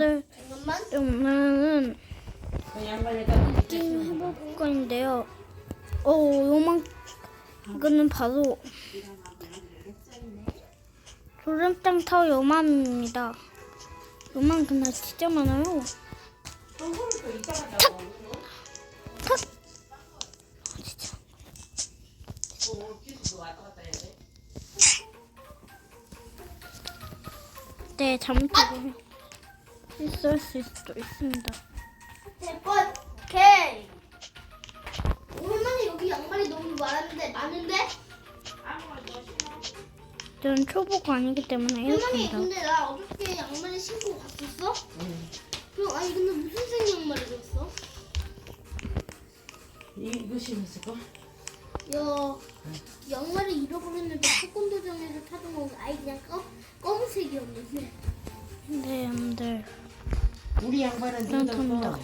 그 양말에다 게임 해볼 건데요. 어, 요만 이거는 바로 조름땅 타워 요맘입니다. 요만 그날 진짜 많아요. 탁! 탁! 아, 진짜. 네, 잘못하고 실수할 수도 있습니다. 대권 오케이. 오랜만에 여기 양말이 너무 많은데 많은데? 저는 초보가 아니기 때문에 할머니 합니다. 근데 나 어저께 양말을 신고 갔었어? 그럼 아니 근데 무슨 색 양말을 줬어? 이거 신었을까? 야 양말을 잃어버렸는데 태권도장에서 타던 거 아예 그냥 검, 검은색이었는데 네, 여러분들. 우리 양말은 감사합니다. 뜯었어.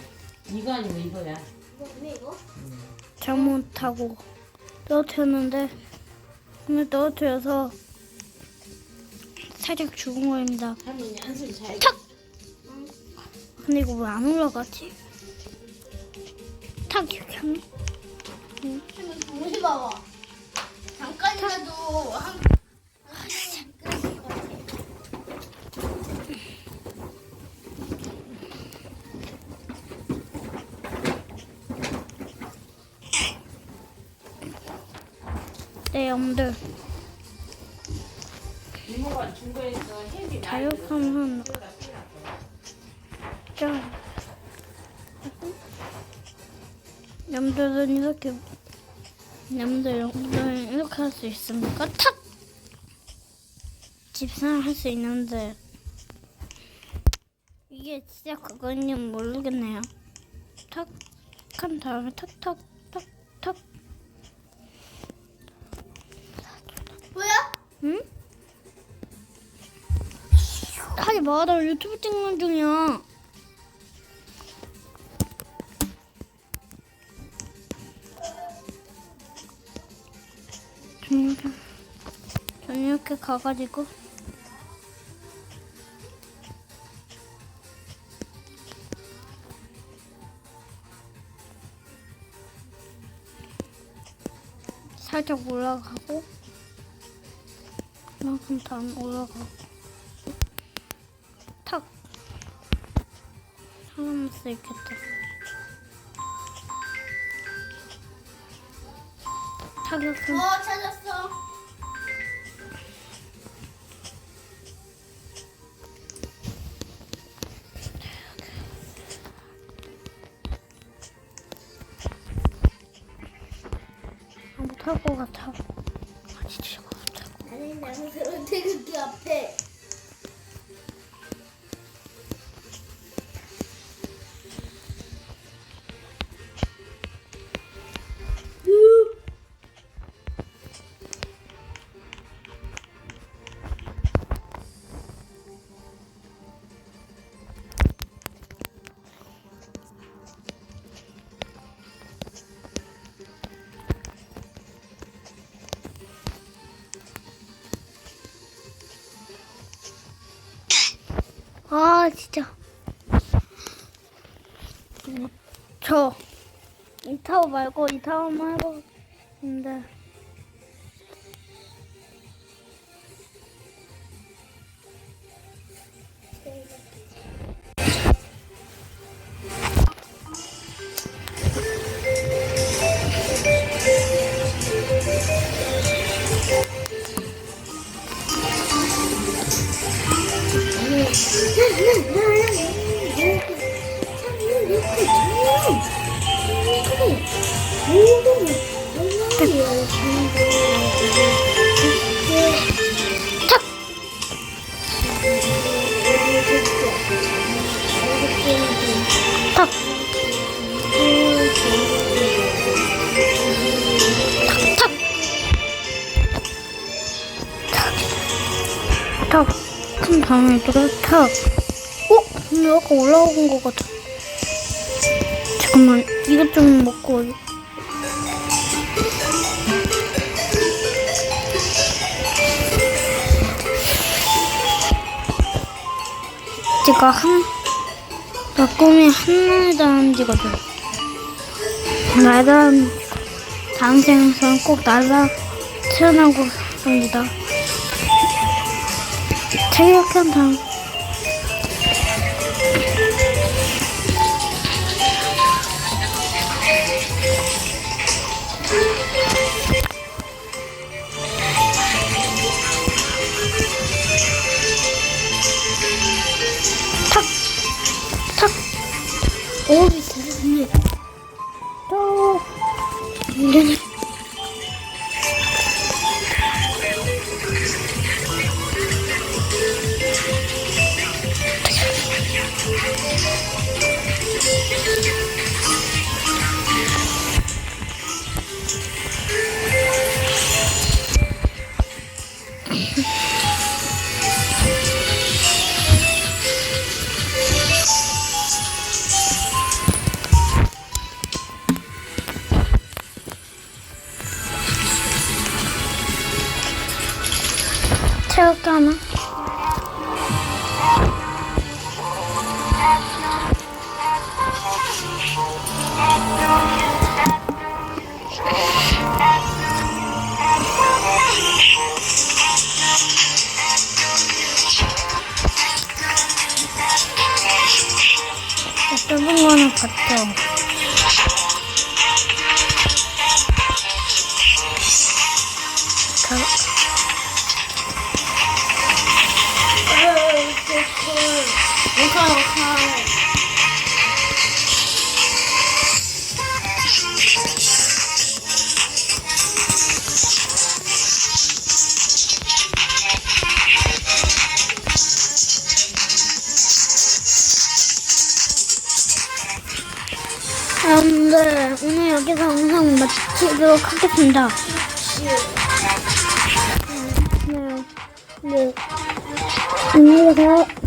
이거 아니고 이거야. 이거? 잘못하고 떨어뜨렸는데 근데 떨어뜨려서 살짝 죽은 거입니다. 할머니 한숨 잘. 탁! 근데 이거 왜 안 올라가지? 탁 이렇게 하면 잠깐이라도 한 그랬을 것 같아 네, 중고에서 헤비 자육하면 짠. 여러분들은 이렇게 여러분들 여러분들은 이렇게 할 수 있습니까? 탁! 집사람 할 수 있는데 이게 진짜 그건지 모르겠네요. 탁 한 다음에 탁탁 응? 하지 마, 나 유튜브 찍는 중이야. 저는 이렇게, 가가지고 살짝 올라가고 이만큼 다음 올라가고 탁. 하나만 탁 이렇게. 어 찾았어. 아, 못할 것 같아 못할 것 아니 나 아 진짜. 저 이 타워 말고 이 타워만 해보 근데 또 탁! 어? 근데 아까 올라온 것 같아. 잠깐만, 이것 좀 먹고. 제가 한 나 꿈이 하늘단 지거든. 날단 다음 생에서는 꼭 날아 태어나고 합니다. 태극한 다음 탁! 탁! 오, 대단해. Çok ama. 좁은 거는 같죠. 아, 네, 오늘 여기서 영상 마치도록 하겠습니다. 네, 네. 안녕히 계세요.